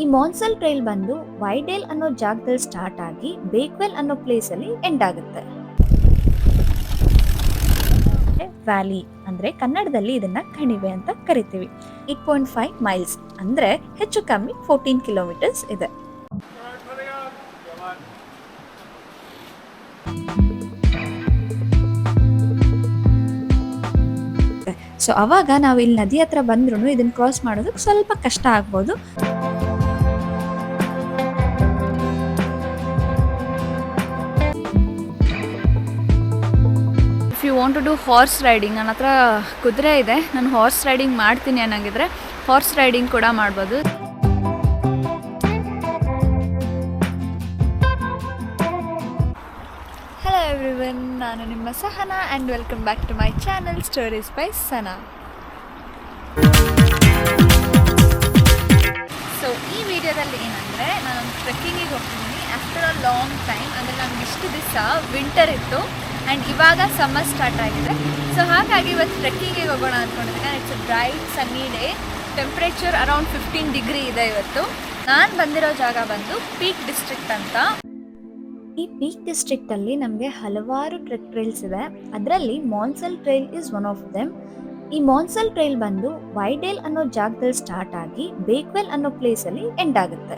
ಈ Monsal trail ಬಂದು ವೈಡೇಲ್ ಅನ್ನೋ ಜಾಗದಲ್ಲಿ ಸ್ಟಾರ್ಟ್ ಆಗಿ ಬೇಕ್ವೆಲ್ ಅನ್ನೋ ಪ್ಲೇಸ್ ಅಲ್ಲಿ ಎಂಡ್ ಆಗುತ್ತೆ. ವ್ಯಾಲಿ ಅಂದ್ರೆ ಕನ್ನಡದಲ್ಲಿ ಇದನ್ನ ಕಣಿವೆ ಅಂತ ಕರಿತೀವಿ. ಏಟ್ ಪಾಯಿಂಟ್ ಫೈವ್ ಮೈಲ್ಸ್ ಅಂದ್ರೆ ಹೆಚ್ಚು ಕಮ್ಮಿ ಫೋರ್ಟೀನ್ ಕಿಲೋಮೀಟರ್ಸ್ ಇದೆ. ಸೊ ಅವಾಗ ನಾವು ಇಲ್ಲಿ ನದಿ ಹತ್ರ ಬಂದ್ರು ಇದನ್ನ ಕ್ರಾಸ್ ಮಾಡೋದಕ್ಕೆ ಸ್ವಲ್ಪ ಕಷ್ಟ ಆಗ್ಬೋದು. Want to do horse riding ನನ್ನ ಹತ್ರ ಕುದುರೆ ಇದೆ. ನಾನು ಹಾರ್ಸ್ ರೈಡಿಂಗ್ ಮಾಡ್ತೀನಿ ಅನ್ನಂಗಿದ್ರೆ ಹಾರ್ಸ್ ರೈಡಿಂಗ್ ಕೂಡ ಮಾಡ್ಬೋದು. ಹಲೋ ಎವ್ರಿವನ್ ನಾನು ನಿಮ್ಮ Sahana and welcome back to my channel stories by Sana so ಈ ವಿಡಿಯೋದಲ್ಲಿ ಏನಂದರೆ ನಾನು ಟ್ರೆಕ್ಕಿಂಗಿಗೆ ಹೋಗ್ತಿದ್ದೀನಿ. ಆಫ್ಟರ್ ಅ ಲಾಂಗ್ ಟೈಮ್ ಅಂದರೆ ನನಗೆ ಇಷ್ಟು ದಿವಸ ವಿಂಟರ್ ಇತ್ತು. ಆ್ಯಂಡ್ ಇವಾಗ ಸಮ್ಮರ್ ಸ್ಟಾರ್ಟ್ ಆಗಿದೆ. ಸೊ ಹಾಗಾಗಿ ಇವತ್ತು ಟ್ರೆಕ್ಕಿಂಗಿಗೆ ಹೋಗೋಣ ಅಂದ್ಕೊಂಡಿದ್ದೀನಿ it's bright sunny day temperature around fifteen degree ಇದೆ ಇವತ್ತು. ನಾನು ಬಂದಿರೋ ಜಾಗ ಬಂದು ಪೀಕ್ ಡಿಸ್ಟ್ರಿಕ್ಟ್ ಅಂತ. ಈ ಪೀಕ್ ಡಿಸ್ಟ್ರಿಕ್ಟ್ ಅಲ್ಲಿ ನಮಗೆ ಹಲವಾರು ಟ್ರೆಕ್ ಟ್ರೈಲ್ಸ್ ಇದೆ. ಅದರಲ್ಲಿ Monsal trail is one of them ಈ ಮಾನ್ಸಲ್ ಟ್ರೈಲ್ ಬಂದು ವೈಡೇಲ್ ಅನ್ನೋ ಜಾಗದಲ್ಲಿ ಸ್ಟಾರ್ಟ್ ಆಗಿ ಬೇಕ್ವೆಲ್ ಅನ್ನೋ ಪ್ಲೇಸಲ್ಲಿ ಎಂಡ್ ಆಗುತ್ತೆ.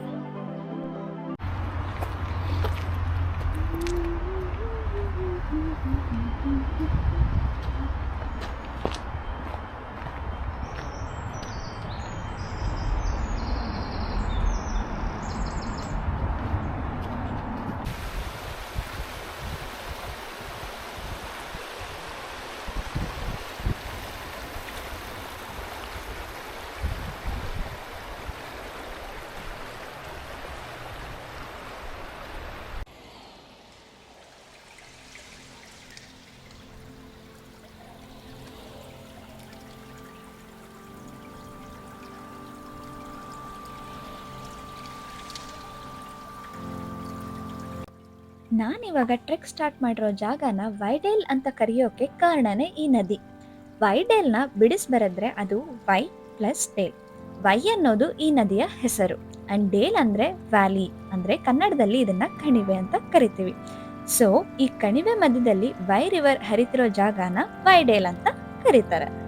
ನಾನಿವಾಗ ಟ್ರೆಕ್ ಸ್ಟಾರ್ಟ್ ಮಾಡಿರೋ ಜಾಗನ ವೈಡೇಲ್ ಅಂತ ಕರೆಯೋಕೆ ಕಾರಣನೇ ಈ ನದಿ. ವೈಡೇಲ್ನ ಬಿಡಿಸ್ ಬರೆದ್ರೆ ಅದು ವೈ ಪ್ಲಸ್ ಡೇಲ್. ವೈ ಅನ್ನೋದು ಈ ನದಿಯ ಹೆಸರು. ಅಂಡ್ ಡೇಲ್ ಅಂದ್ರೆ ವ್ಯಾಲಿ, ಅಂದ್ರೆ ಕನ್ನಡದಲ್ಲಿ ಇದನ್ನ ಕಣಿವೆ ಅಂತ ಕರಿತೀವಿ. ಸೊ, ಈ ಕಣಿವೆ ಮಧ್ಯದಲ್ಲಿ ವೈ ರಿವರ್ ಹರಿತಿರೋ ಜಾಗನ ವೈಡೇಲ್ ಅಂತ ಕರೀತಾರೆ.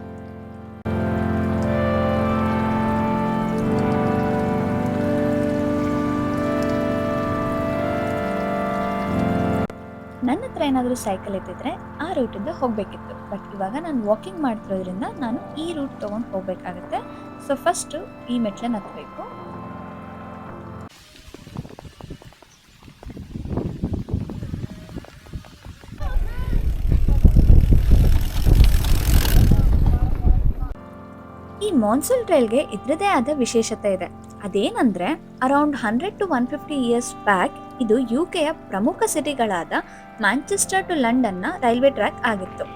ನನ್ನ ಹತ್ರ ಏನಾದರೂ ಸೈಕಲ್ ಇದ್ದಿದ್ರೆ ಆ ರೂಟಿಂದ ಹೋಗಬೇಕಿತ್ತು. ಬಟ್ ಇವಾಗ ನಾನು ವಾಕಿಂಗ್ ಮಾಡ್ತಿರೋದ್ರಿಂದ ನಾನು ಈ ರೂಟ್ ತೊಗೊಂಡು ಹೋಗಬೇಕಾಗುತ್ತೆ. ಸೊ ಫಸ್ಟು ಈ ಮೆಟ್ಲನ್ನು ಹತ್ತಬೇಕು ಈ ಮಾನ್ಸೂನ್ ಟ್ರೈಲ್ಗೆ ಇದ್ರದೇ ಆದ ವಿಶೇಷತೆ ಇದೆ. ಅದೇನಂದ್ರೆ around hundred to one fifty years back ಇದು ಯು ಕೆಯ ಪ್ರಮುಖ ಸಿಟಿಗಳಾದ ಮ್ಯಾಂಚೆಸ್ಟರ್ ಟು ಲಂಡನ್ನ ರೈಲ್ವೆ ಟ್ರ್ಯಾಕ್ ಆಗಿತ್ತು.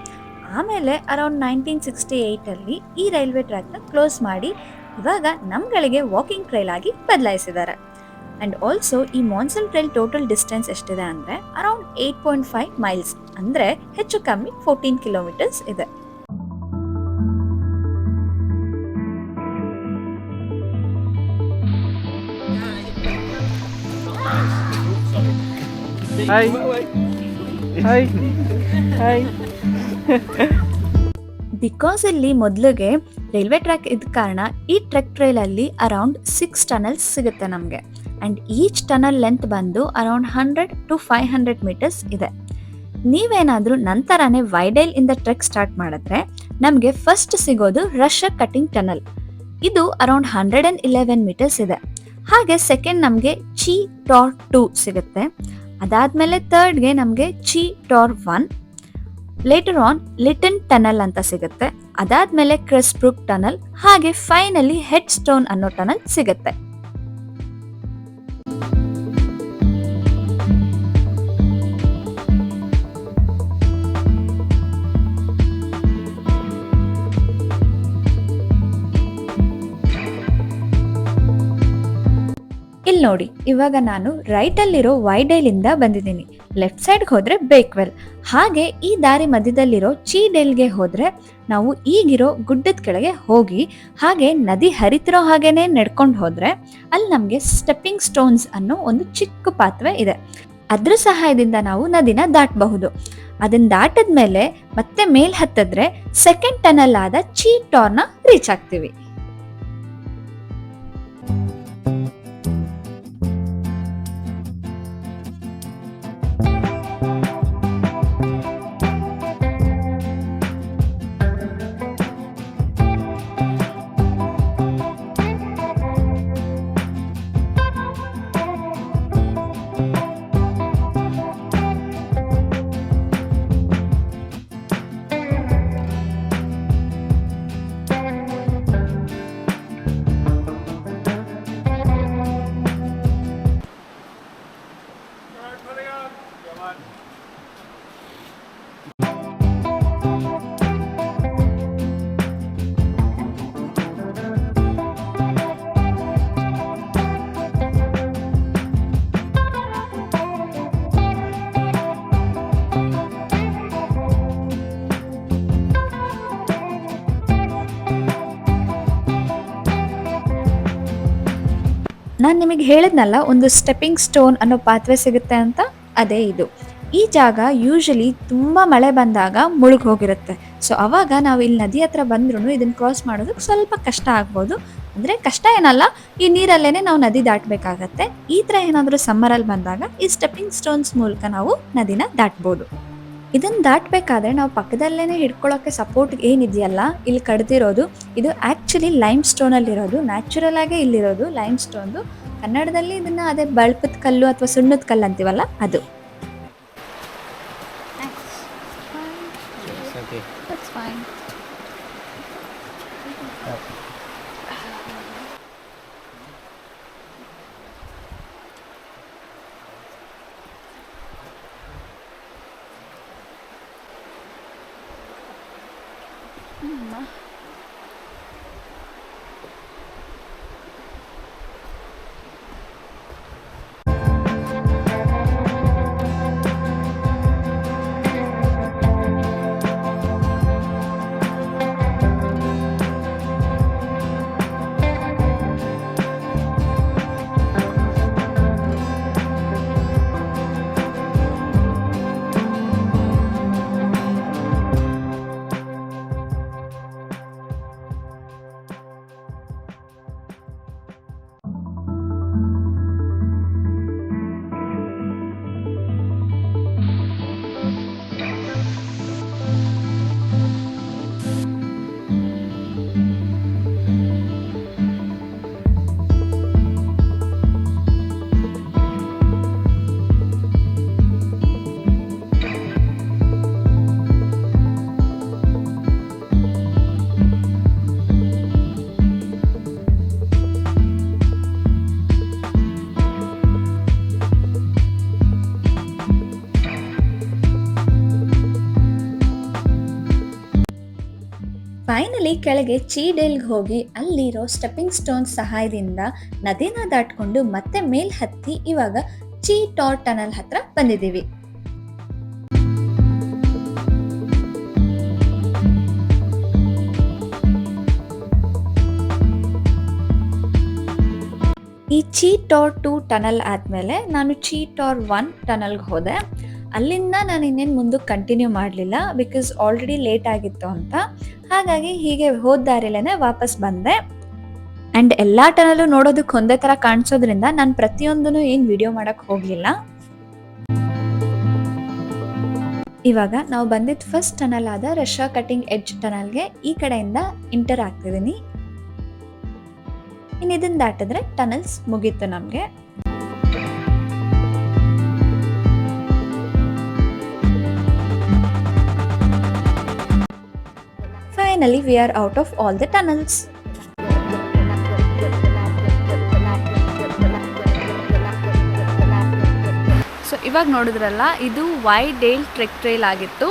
ಆಮೇಲೆ ಅರೌಂಡ್ ನೈನ್ಟೀನ್ ಸಿಕ್ಸ್ಟಿ ಏಯ್ಟಲ್ಲಿ ಈ ರೈಲ್ವೆ ಟ್ರ್ಯಾಕ್ನ ಕ್ಲೋಸ್ ಮಾಡಿ ಇವಾಗ ನಮ್ಗಳಿಗೆ ವಾಕಿಂಗ್ ಟ್ರೈಲ್ ಆಗಿ ಬದಲಾಯಿಸಿದ್ದಾರೆ. ಅಂಡ್ ಆಲ್ಸೋ ಈ ಮಾನ್ಸೂನ್ ಟ್ರೈಲ್ ಟೋಟಲ್ ಡಿಸ್ಟೆನ್ಸ್ ಎಷ್ಟಿದೆ ಅಂದರೆ around eight point five miles ಅಂದರೆ ಹೆಚ್ಚು ಕಮ್ಮಿ ಫೋರ್ಟೀನ್ ಕಿಲೋಮೀಟರ್ಸ್ ಇದೆ. Hi Hi. Hi. ಬಿಕಾಸ್ ಇಲ್ಲಿ ಮೊದಲಿಗೆ ರೈಲ್ವೆ ಟ್ರ್ಯಾಕ್ ಇದ್ದ ಕಾರಣ ಈ ಟ್ರೆಕ್ ಟ್ರೈಲ್ ಅಲ್ಲಿ ಅರೌಂಡ್ ಸಿಕ್ಸ್ ಟನಲ್ಸ್ ಸಿಗುತ್ತೆ ನಮಗೆ. ಅಂಡ್ ಈಚ್ ಟನಲ್ ಲೆಂತ್ ಬಂದು around hundred to five hundred metres ಇದೆ. ನೀವೇನಾದರೂ ನಂತರನೇ ವೈಡೈಲ್ ಇಂದ ಟ್ರೆಕ್ ಸ್ಟಾರ್ಟ್ ಮಾಡಿದ್ರೆ ನಮಗೆ ಫಸ್ಟ್ ಸಿಗೋದು ರಷ್ಯ ಕಟಿಂಗ್ ಟನಲ್ ಇದು around hundred and eleven metres ಇದೆ. ಹಾಗೆ ಸೆಕೆಂಡ್ ನಮಗೆ ಚಿ ಟಾಟ್ ಟೂ ಸಿಗುತ್ತೆ. ಅದಾದ್ಮೇಲೆ ಥರ್ಡ್ಗೆ ನಮಗೆ Chee Tor one later on Litton tunnel ಅಂತ ಸಿಗುತ್ತೆ. ಅದಾದ್ಮೇಲೆ ಕ್ರಿಸ್ಬ್ರುಕ್ ಟನಲ್, ಹಾಗೆ ಫೈನಲಿ ಹೆಡ್ ಸ್ಟೋನ್ ಅನ್ನೋ ಟನಲ್ ಸಿಗುತ್ತೆ. ನೋಡಿ, ಇವಾಗ ನಾನು ರೈಟಲ್ಲಿರೋ ವೈಡೇಲಿಂದ ಬಂದಿದ್ದೀನಿ. ಲೆಫ್ಟ್ ಸೈಡ್ಗೆ ಹೋದ್ರೆ ಬೇಕ್ವೆಲ್ ಹಾಗೆ ಈ ದಾರಿ ಮಧ್ಯದಲ್ಲಿರೋ ಚೀಡೆಲ್ಗೆ ಹೋದ್ರೆ ನಾವು ಈಗಿರೋ ಗುಡ್ಡದ ಕೆಳಗೆ ಹೋಗಿ, ಹಾಗೆ ನದಿ ಹರಿತಿರೋ ಹಾಗೇನೆ ನಡ್ಕೊಂಡು ಹೋದ್ರೆ ಅಲ್ಲಿ ನಮಗೆ ಸ್ಟೆಪ್ಪಿಂಗ್ ಸ್ಟೋನ್ಸ್ ಅನ್ನೋ ಒಂದು ಚಿಕ್ಕ ಪಾತ್ವೆ ಇದೆ. ಅದ್ರ ಸಹಾಯದಿಂದ ನಾವು ನದಿನ ದಾಟಬಹುದು. ಅದನ್ನ ದಾಟದ್ಮೇಲೆ ಮತ್ತೆ ಮೇಲ್ ಹತ್ತಿದ್ರೆ ಸೆಕೆಂಡ್ ಟನಲ್ ಆದ ಚೀ ಟಾರ್ನ ರೀಚ್ ಆಗ್ತೀವಿ. ನಾನು ನಿಮಗೆ ಹೇಳಿದ್ನಲ್ಲ, ಒಂದು ಸ್ಟೆಪ್ಪಿಂಗ್ ಸ್ಟೋನ್ ಅನ್ನೋ ಪಾತ್ರೆ ಸಿಗುತ್ತೆ ಅಂತ? ಅದೇ ಇದು. ಈ ಜಾಗ ಯೂಶಲಿ ತುಂಬ ಮಳೆ ಬಂದಾಗ ಮುಳುಗಿ ಹೋಗಿರುತ್ತೆ. ಸೊ ಅವಾಗ ನಾವು ಇಲ್ಲಿ ನದಿ ಹತ್ರ ಬಂದ್ರೂ ಇದನ್ನು ಕ್ರಾಸ್ ಮಾಡೋದಕ್ಕೆ ಸ್ವಲ್ಪ ಕಷ್ಟ ಆಗ್ಬೋದು. ಅಂದರೆ ಕಷ್ಟ ಏನಲ್ಲ, ಈ ನೀರಲ್ಲೇ ನಾವು ನದಿ ದಾಟಬೇಕಾಗತ್ತೆ. ಈ ಥರ ಏನಾದರೂ ಸಮ್ಮರಲ್ಲಿ ಬಂದಾಗ ಈ ಸ್ಟೆಪ್ಪಿಂಗ್ ಸ್ಟೋನ್ಸ್ ಮೂಲಕ ನಾವು ನದಿನ ದಾಟ್ಬೋದು. ಇದನ್ನು ದಾಟಬೇಕಾದ್ರೆ ನಾವು ಪಕ್ಕದಲ್ಲೇ ಹಿಡ್ಕೊಳ್ಳೋಕ್ಕೆ ಸಪೋರ್ಟ್ ಏನಿದೆಯಲ್ಲ, ಇಲ್ಲಿ ಕಡ್ದಿರೋದು, ಇದು ಆ್ಯಕ್ಚುಲಿ ಲೈಮ್ ಸ್ಟೋನಲ್ಲಿರೋದು ನ್ಯಾಚುರಲ್ ಆಗೇ ಇಲ್ಲಿರೋದು ಲೈಮ್ ಸ್ಟೋನ್ದು ಕನ್ನಡದಲ್ಲಿ ಇದನ್ನ ಅದೇ ಬಳ್ಪದ ಕಲ್ಲು ಅಥವಾ ಸುಣ್ಣದ ಕಲ್ಲು ಅಂತೀವಲ್ಲ ಅದು. That's fine. ಫೈನಲಿ ಕೆಳಗೆ ಚೀಡೇಲ್ಗೆ ಹೋಗಿ ಅಲ್ಲಿರೋ ಸ್ಟೆಪ್ಪಿಂಗ್ ಸ್ಟೋನ್ ಸಹಾಯದಿಂದ ನದಿನ ದಾಟ್ಕೊಂಡು ಮತ್ತೆ ಮೇಲ್ ಹತ್ತಿ ಇವಾಗ ಚೀ ಟಾರ್ ಟನಲ್ ಹತ್ರ ಬಂದಿದ್ದೀವಿ. ಈ ಚೀ ಟಾರ್ ಟು ಟನಲ್ ಆದಮೇಲೆ ನಾನು ಚೀ ಟಾರ್ ಒನ್ ಟನಲ್ಗೆ ಹೋದೆ. ಅಲ್ಲಿಂದ ನಾನು ಇನ್ನೇನು ಮುಂದಕ್ಕೆ ಕಂಟಿನ್ಯೂ ಮಾಡಲಿಲ್ಲ ಬಿಕಾಸ್ ಆಲ್ರೆಡಿ ಲೇಟ್ ಆಗಿತ್ತು ಅಂತ. ಹಾಗಾಗಿ ಹೀಗೆ ಹೋದ ವಾಪಸ್ ಬಂದೆ. ಆ್ಯಂಡ್ ಎಲ್ಲ ಟನಲ್ಲೂ ನೋಡೋದಕ್ಕೆ ಒಂದೇ ಥರ ಕಾಣಿಸೋದ್ರಿಂದ ನಾನು ಪ್ರತಿಯೊಂದನ್ನು ಏನು ವಿಡಿಯೋ ಮಾಡೋಕ್ಕೆ ಹೋಗಲಿಲ್ಲ. ಇವಾಗ ನಾವು ಬಂದಿದ್ದು ಫಸ್ಟ್ ಟನಲ್ ಆದ ರಷ್ಯಾ ಕಟಿಂಗ್ ಎಡ್ಜ್ ಟನಲ್ಗೆ ಈ ಕಡೆಯಿಂದ ಇಂಟರ್ ಆಗ್ತಿದ್ದೀನಿ. ಇನ್ನು ಇದನ್ನ ದಾಟಿದ್ರೆ ಟನಲ್ಸ್ ಮುಗೀತು ನಮಗೆ. Finally we are out of all the tunnels so ಇವಾಗ ನೋಡಿದ್ರಲ್ಲ, ಇದು ವೈ ಡೇಲ್ ಟ್ರೆಕ್ ಟ್ರೈಲ್ ಆಗಿತ್ತು.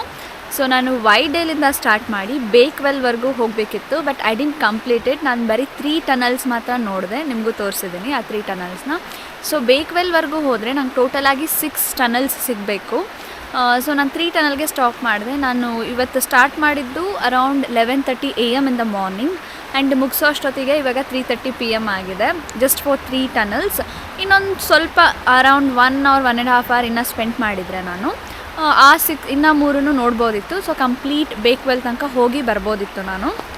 ಸೊ ನಾನು ನಾನು ವೈಡೇಲಿಂದ ಸ್ಟಾರ್ಟ್ ಮಾಡಿ ಬೇಕ್ವೆಲ್ವರೆಗೂ ಹೋಗಬೇಕಿತ್ತು ಬಟ್ ಐ ಡಿಂಟ್ ಕಂಪ್ಲೀಟೆಡ್ ನಾನು ಬರೀ ತ್ರೀ ಟನಲ್ಸ್ ಮಾತ್ರ ನೋಡಿದೆ, ನಿಮಗೂ ತೋರಿಸಿದ್ದೀನಿ ಆ ತ್ರೀ ಟನಲ್ಸ್ನ ಸೊ ಬೇಕ್ವೆಲ್ವರೆಗೂ ಹೋದರೆ ನಂಗೆ ಟೋಟಲಾಗಿ ಸಿಕ್ಸ್ ಟನಲ್ಸ್ ಸಿಗಬೇಕು. ಸೊ ನಾನು ತ್ರೀ ಟನಲ್ಗೆ ಸ್ಟಾಪ್ ಮಾಡಿದೆ. ನಾನು ಇವತ್ತು ಸ್ಟಾರ್ಟ್ ಮಾಡಿದ್ದು around eleven thirty A M in the morning and ಮುಗಿಸೋ ಅಷ್ಟೊತ್ತಿಗೆ ಇವಾಗ ತ್ರೀ ತರ್ಟಿ ಪಿ ಎಂ ಆಗಿದೆ. ಜಸ್ಟ್ ಫಾರ್ ತ್ರೀ ಟನಲ್ಸ್ ಇನ್ನೊಂದು ಸ್ವಲ್ಪ around one hour one and half hour ಇನ್ನೂ ಸ್ಪೆಂಡ್ ಮಾಡಿದರೆ ನಾನು. ಆ, ಸಿಕ್ ಇನ್ನೂ ಮೂರನ್ನು ನೋಡ್ಬೋದಿತ್ತು. ಸೊ ಕಂಪ್ಲೀಟ್ ಬೇಕ್ವೆಲ್ ತನಕ ಹೋಗಿ ಬರ್ಬೋದಿತ್ತು ನಾನು.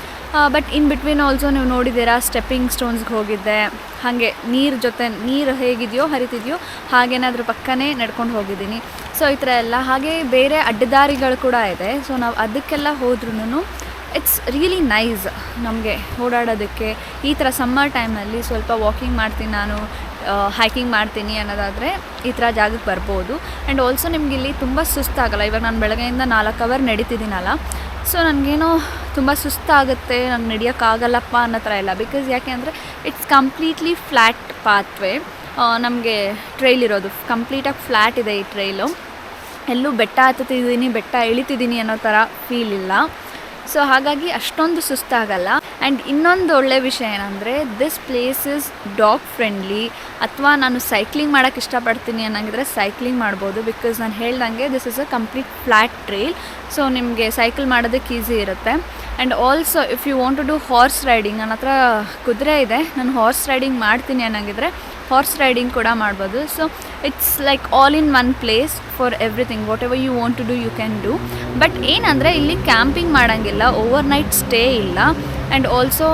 ಬಟ್ ಇನ್ ಬಿಟ್ವೀನ್ ಆಲ್ಸೋ ನೀವು ನೋಡಿದ್ದೀರಾ ಸ್ಟೆಪ್ಪಿಂಗ್ ಸ್ಟೋನ್ಸ್ಗೆ ಹೋಗಿದ್ದೆ. ಹಾಗೆ ನೀರು ಜೊತೆ, ನೀರು ಹೇಗಿದೆಯೋ ಹರಿತಿದೆಯೋ ಹಾಗೇನಾದರೂ ಅದ್ರ ಪಕ್ಕನೇ ನಡ್ಕೊಂಡು ಹೋಗಿದ್ದೀನಿ. ಸೊ ಈ ಥರ ಎಲ್ಲ. ಹಾಗೆ ಬೇರೆ ಅಡ್ಡದಾರಿಗಳು ಕೂಡ ಇದೆ. ಸೊ ನಾವು ಅದಕ್ಕೆಲ್ಲ ಹೋದ್ರೂ ಇಟ್ಸ್ ರಿಯಲಿ ನೈಸ್ ನಮಗೆ ಓಡಾಡೋದಕ್ಕೆ. ಈ ಥರ ಸಮ್ಮರ್ ಟೈಮಲ್ಲಿ ಸ್ವಲ್ಪ ವಾಕಿಂಗ್ ಮಾಡ್ತೀನಿ ನಾನು ಹೈಕಿಂಗ್ ಮಾಡ್ತೀನಿ ಅನ್ನೋದಾದರೆ ಈ ಥರ ಜಾಗಕ್ಕೆ ಬರ್ಬೋದು. ಆ್ಯಂಡ್ ಆಲ್ಸೋ ನಿಮ್ಗೆ ಇಲ್ಲಿ ತುಂಬ ಸುಸ್ತಾಗಲ್ಲ. ಇವಾಗ ನಾನು ಬೆಳಗ್ಗೆಯಿಂದ ನಾಲ್ಕು ಅವರ್ ನಡೀತಿದ್ದೀನಲ್ಲ. ಸೊ ನನಗೇನೋ ತುಂಬ ಸುಸ್ತಾಗುತ್ತೆ, ನಂಗೆ ನಡೆಯೋಕ್ಕಾಗಲ್ಲಪ್ಪ ಅನ್ನೋ ಥರ ಇಲ್ಲ. ಬಿಕಾಸ್ ಯಾಕೆ ಅಂದರೆ ಇಟ್ಸ್ ಕಂಪ್ಲೀಟ್ಲಿ ಫ್ಲ್ಯಾಟ್ ಪಾತ್ವೇ ನಮಗೆ ಟ್ರೈಲ್ ಇರೋದು. ಕಂಪ್ಲೀಟಾಗಿ ಫ್ಲ್ಯಾಟ್ ಇದೆ ಈ ಟ್ರೈಲು ಎಲ್ಲೂ ಬೆಟ್ಟ ಹತ್ತುತ್ತಿದ್ದೀನಿ, ಬೆಟ್ಟ ಇಳಿತಿದ್ದೀನಿ ಅನ್ನೋ ಥರ ಫೀಲ್ ಇಲ್ಲ. ಸೊ ಹಾಗಾಗಿ ಅಷ್ಟೊಂದು ಸುಸ್ತಾಗಲ್ಲ. ಆ್ಯಂಡ್ ಇನ್ನೊಂದು ಒಳ್ಳೆ ವಿಷಯ ಏನಂದರೆ this place is dog friendly ಅಥವಾ ನಾನು ಸೈಕ್ಲಿಂಗ್ ಮಾಡೋಕ್ಕೆ ಇಷ್ಟಪಡ್ತೀನಿ ಅನ್ನಂಗಿದ್ರೆ ಸೈಕ್ಲಿಂಗ್ ಮಾಡ್ಬೋದು ಬಿಕಾಸ್ ನಾನು ಹೇಳ್ದಂಗೆ this is a complete flat trail so ನಿಮಗೆ ಸೈಕಲ್ ಮಾಡೋದಕ್ಕೆ ಈಸಿ ಇರುತ್ತೆ. And also if you want to do horse riding ನನ್ನ ಹತ್ರ ಕುದುರೆ ಇದೆ. ನಾನು ಹಾರ್ಸ್ ರೈಡಿಂಗ್ ಮಾಡ್ತೀನಿ ಅನ್ನಂಗಿದ್ರೆ ಹಾರ್ಸ್ ರೈಡಿಂಗ್ ಕೂಡ ಮಾಡ್ಬೋದು. So it's like all in one place for everything whatever you want to do you can do but ಏನಂದರೆ, ಇಲ್ಲಿ ಕ್ಯಾಂಪಿಂಗ್ ಮಾಡೋಂಗಿಲ್ಲ. ಓವರ್ ನೈಟ್ ಸ್ಟೇ ಇಲ್ಲ. ಆ್ಯಂಡ್ ಆಲ್ಸೋ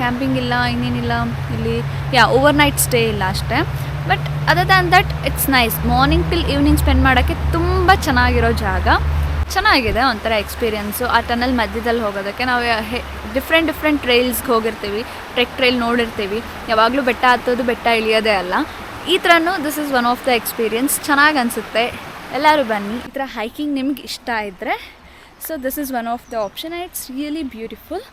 ಕ್ಯಾಂಪಿಂಗ್ ಇಲ್ಲ ಇನ್ನೇನಿಲ್ಲ ಇಲ್ಲಿ ಯಾ ಓವರ್ ನೈಟ್ ಸ್ಟೇ ಇಲ್ಲ ಅಷ್ಟೇ. But other than that it's nice morning till evening spend ಮಾಡೋಕ್ಕೆ ತುಂಬ ಚೆನ್ನಾಗಿರೋ ಜಾಗ. ಚೆನ್ನಾಗಿದೆ ಒಂಥರ ಎಕ್ಸ್ಪೀರಿಯನ್ಸು ಆ ಟನಲ್ ಮಧ್ಯದಲ್ಲಿ ಹೋಗೋದಕ್ಕೆ ನಾವು ಡಿಫ್ರೆಂಟ್ ಡಿಫ್ರೆಂಟ್ ಟ್ರೈಲ್ಸ್ಗೆ ಹೋಗಿರ್ತೀವಿ. ಟ್ರೆಕ್ ಟ್ರೈಲ್ ನೋಡಿರ್ತೀವಿ. ಯಾವಾಗಲೂ ಬೆಟ್ಟ ಹತ್ತೋದು ಬೆಟ್ಟ ಇಳಿಯೋದೇ ಅಲ್ಲ. ಈ ಥರನೂ this is one of the experience ಚೆನ್ನಾಗಿ ಅನಿಸುತ್ತೆ. ಎಲ್ಲರೂ ಬನ್ನಿ. ಈ ಥರ ಹೈಕಿಂಗ್ ನಿಮ್ಗೆ ಇಷ್ಟ ಇದ್ದರೆ so this is one of the option it's really beautiful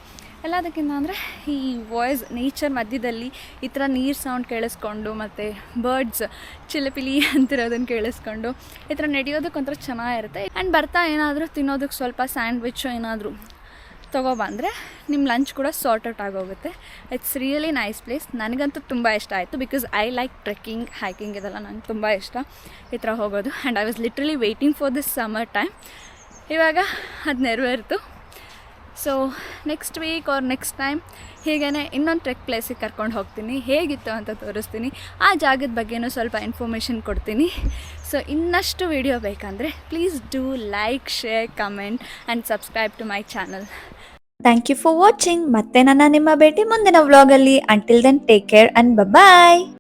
ಎಲ್ಲದಕ್ಕಿಂತ ಅಂದರೆ ಈ ವಾಯ್ಸ್ ನೇಚರ್ ಮಧ್ಯದಲ್ಲಿ ಈ ಥರ ನೀರು ಸೌಂಡ್ ಕೇಳಿಸ್ಕೊಂಡು ಮತ್ತು ಬರ್ಡ್ಸ್ ಚಿಲಿಪಿಲಿ ಅಂತಿರೋದನ್ನು ಕೇಳಿಸ್ಕೊಂಡು ಈ ಥರ ನಡೆಯೋದಕ್ಕೆ ಒಂಥರ ಚೆನ್ನಾಗಿರುತ್ತೆ. ಆ್ಯಂಡ್ ಬರ್ತಾ ಏನಾದರೂ ತಿನ್ನೋದಕ್ಕೆ ಸ್ವಲ್ಪ ಸ್ಯಾಂಡ್ವಿಚ್ಚು ಏನಾದರೂ ತೊಗೊಬಂದರೆ ನಿಮ್ಮ ಲಂಚ್ ಕೂಡ ಸಾರ್ಟ್ ಔಟ್ ಆಗೋಗುತ್ತೆ. ಇಟ್ಸ್ ರಿಯಲಿ ನೈಸ್ ಪ್ಲೇಸ್ ನನಗಂತೂ ತುಂಬ ಇಷ್ಟ ಆಯಿತು because I like trekking hiking ಇದೆಲ್ಲ ನಂಗೆ ತುಂಬ ಇಷ್ಟ. ಈ ಥರ ಹೋಗೋದು. And I was literally waiting for this summer time ಇವಾಗ ಅದು ನೆರವೇರಿತು. So next week or next time ಹೀಗೇ ಇನ್ನೊಂದು ಟ್ರೆಕ್ ಪ್ಲೇಸಿಗೆ ಕರ್ಕೊಂಡು ಹೋಗ್ತೀನಿ. ಹೇಗಿತ್ತು ಅಂತ ತೋರಿಸ್ತೀನಿ. ಆ ಜಾಗದ ಬಗ್ಗೆನೂ ಸ್ವಲ್ಪ ಇನ್ಫಾರ್ಮೇಷನ್ ಕೊಡ್ತೀನಿ. ಸೊ ಇನ್ನಷ್ಟು ವಿಡಿಯೋ ಬೇಕಂದರೆ please do like share comment and subscribe to my channel thank you for watching ಮತ್ತೆ ನನ್ನ ನಿಮ್ಮ ಭೇಟಿ ಮುಂದಿನ ವ್ಲಾಗಲ್ಲಿ until then take care and bye